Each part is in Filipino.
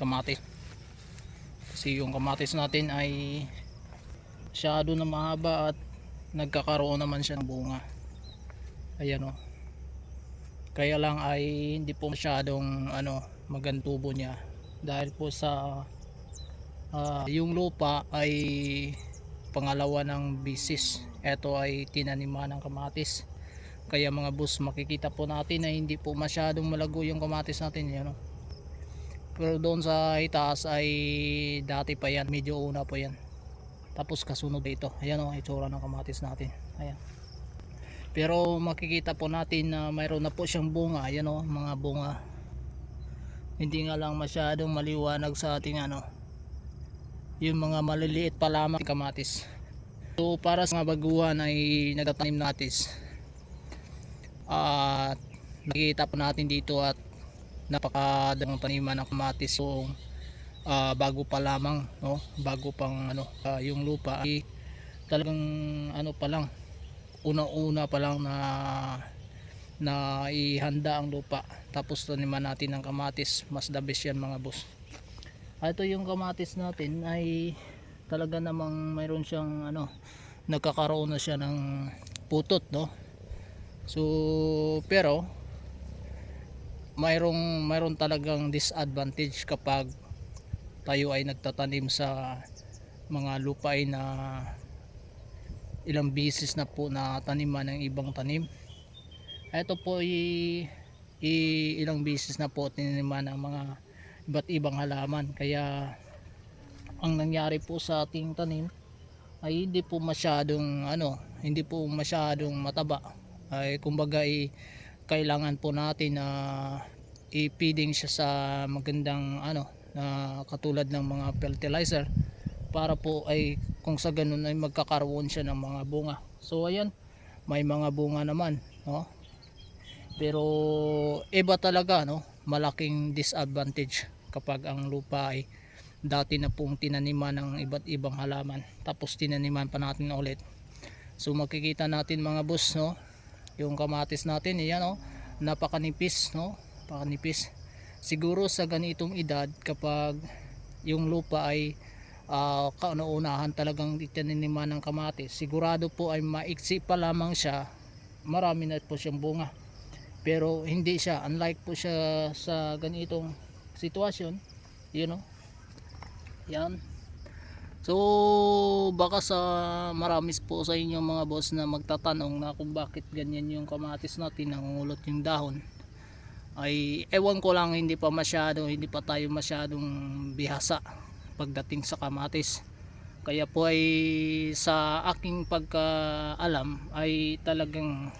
kamatis. Kasi yung kamatis natin ay masyado na mahaba at nagkakaroon naman siya ng bunga. Ayan o kaya lang ay hindi po masyadong ano magantubo niya. Dahil po sa ah, yung lupa ay pangalawa ng bisis. Ito ay tinaniman ng kamatis. Kaya mga boss makikita po natin na hindi po masyadong malago yung kamatis natin yan o. pero doon sa itaas ay dati pa yan medyo una po yan. Tapos kasunod ito ayan o itsura ng kamatis natin. Ayan. Pero makikita po natin na mayroon na po siyang bunga. Ayan o mga bunga. Hindi nga lang masyadong maliwanag sa ating ano yung mga maliliit pa lamang kamatis. So para sa mga baguhan ay nagtatanim natis at nakikita po natin dito at napakadamang taniman ng kamatis so ah, bago pa lamang no? Bago pang ano ah, yung lupa. Ay talagang ano pa lang una-una pa lang na na ihanda ang lupa. Tapos taniman natin ng kamatis. Mas the yan mga boss. Ah, ito yung kamatis natin ay talaga namang mayroon siyang ano nagkakaroon na siya ng putot no? So pero mayroong mayroon talagang disadvantage kapag tayo ay nagtatanim sa mga lupain na ilang bisis na po na taniman ng ibang tanim. Ito po i ilang bisis na po tiniman ng mga iba't ibang halaman. Kaya ang nangyari po sa ating tanim ay hindi po masyadong ano hindi po masyadong mataba. Ay kumbaga ay kailangan po natin na i-feeding siya sa magandang ano na katulad ng mga fertilizer para po ay kung sa ganun ay magkakaroon siya ng mga bunga. So ayan may mga bunga naman no? Pero iba talaga no? Malaking disadvantage kapag ang lupa ay dati na pong tinaniman ng iba't ibang halaman. Tapos tinaniman pa natin ulit. So makikita natin mga boss no? Yung kamatis natin yan no napakanipis no? Pakanipis siguro sa ganitong edad kapag yung lupa ay uh, kauna-unahan talagang itinaniman ng kamatis sigurado po ay maiksi pa lamang siya marami na po siyang bunga. Pero hindi siya unlike po siya sa ganitong sitwasyon you know? Yan so baka sa marami po sa inyo mga boss na magtatanong na kung bakit ganyan yung kamatis natin nangungulot yung dahon ay ewan ko lang hindi pa masyado hindi pa tayo masyadong bihasa pagdating sa kamatis. Kaya po ay sa aking pagkaalam ay talagang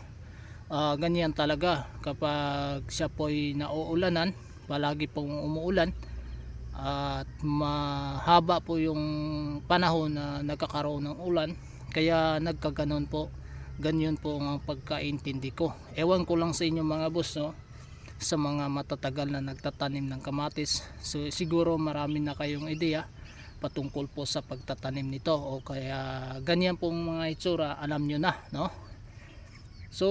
ah, ganyan talaga kapag siya po ay nauulanan palagi pong umuulan at mahaba po yung panahon na nagkakaroon ng ulan. Kaya nagkaganon po ganyan po ang pagkaintindi ko. Ewan ko lang sa inyo mga boss no sa mga matatagal na nagtatanim ng kamatis. So siguro marami na kayong ideya patungkol po sa pagtatanim nito. O kaya ganyan pong mga itsura alam nyo na no? So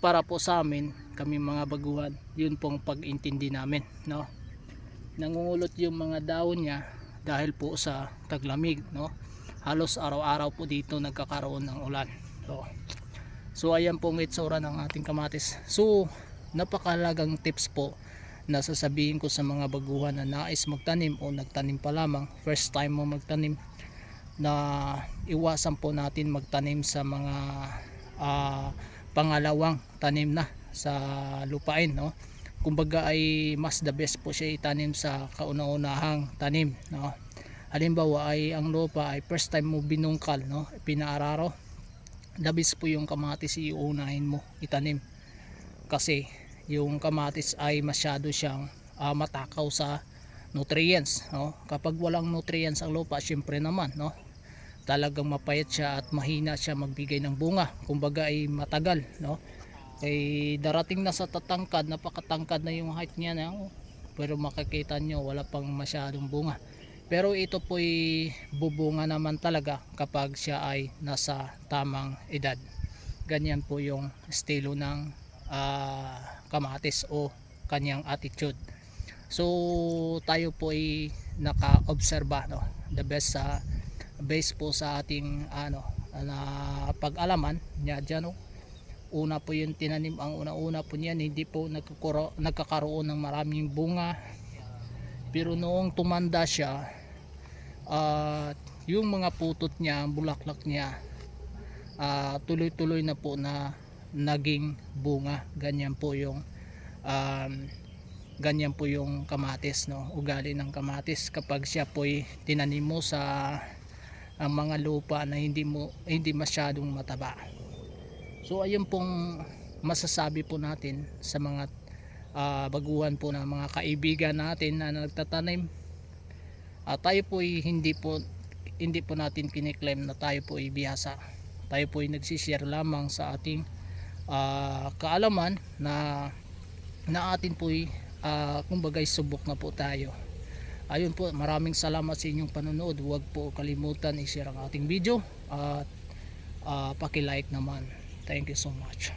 para po sa amin kami mga baguhan yun pong pag-intindi namin no nangungulot yung mga dahon niya dahil po sa taglamig no? Halos araw-araw po dito nagkakaroon ng ulan so, so ayan pong itsura ng ating kamatis. So napakalagang tips po na sasabihin ko sa mga baguhan na nais magtanim o nagtanim pa lamang first time mo magtanim na iwasan po natin magtanim sa mga ah, pangalawang tanim na sa lupain no kumbaga ay mas the best po siya itanim sa kauna-unahang tanim no? Halimbawa ay ang lupa ay first time mo binungkal no? Pinaararo labis po yung kamatis iuunahin mo itanim. Kasi yung kamatis ay masyado siyang ah, matakaw sa nutrients no? Kapag walang nutrients ang lupa syempre naman no? Talagang mapayat siya at mahina siya magbigay ng bunga. Kumbaga ay matagal no ay darating na sa tatangkad napakatangkad na yung height niya na oh. pero makikita nyo wala pang masyadong bunga pero ito po ay bubunga naman talaga kapag siya ay nasa tamang edad ganyan po yung estilo ng ah, kamatis o kanyang attitude So tayo po ay naka-obserba no. The best sa base po sa ating ano na pag-alaman niya dyan no. Una po yung tinanim ang una-una po niyan hindi po nagkakaro, nagkakaroon ng maraming bunga. Pero noong tumanda siya at yung mga putot niya, ang bulaklak niya ah, tuloy-tuloy na po na naging bunga. Ganyan po yung um, ganyan po yung kamatis no ugali ng kamatis kapag siya po'y tinanim mo sa ang mga lupa na hindi mo hindi masyadong mataba so ayun pong masasabi po natin sa mga ah, baguhan po ng mga kaibigan natin na nagtatanim. Ah, tayo po'y hindi po hindi po natin kiniklaim na tayo po ay bihasa tayo po ay nagsishare lamang sa ating ah, kaalaman na na atin po ay uh, kumbagay subok na po tayo. Ayun po maraming salamat sa inyong panonood. Huwag po kalimutan i-share ang ating video at uh, paki-like naman thank you so much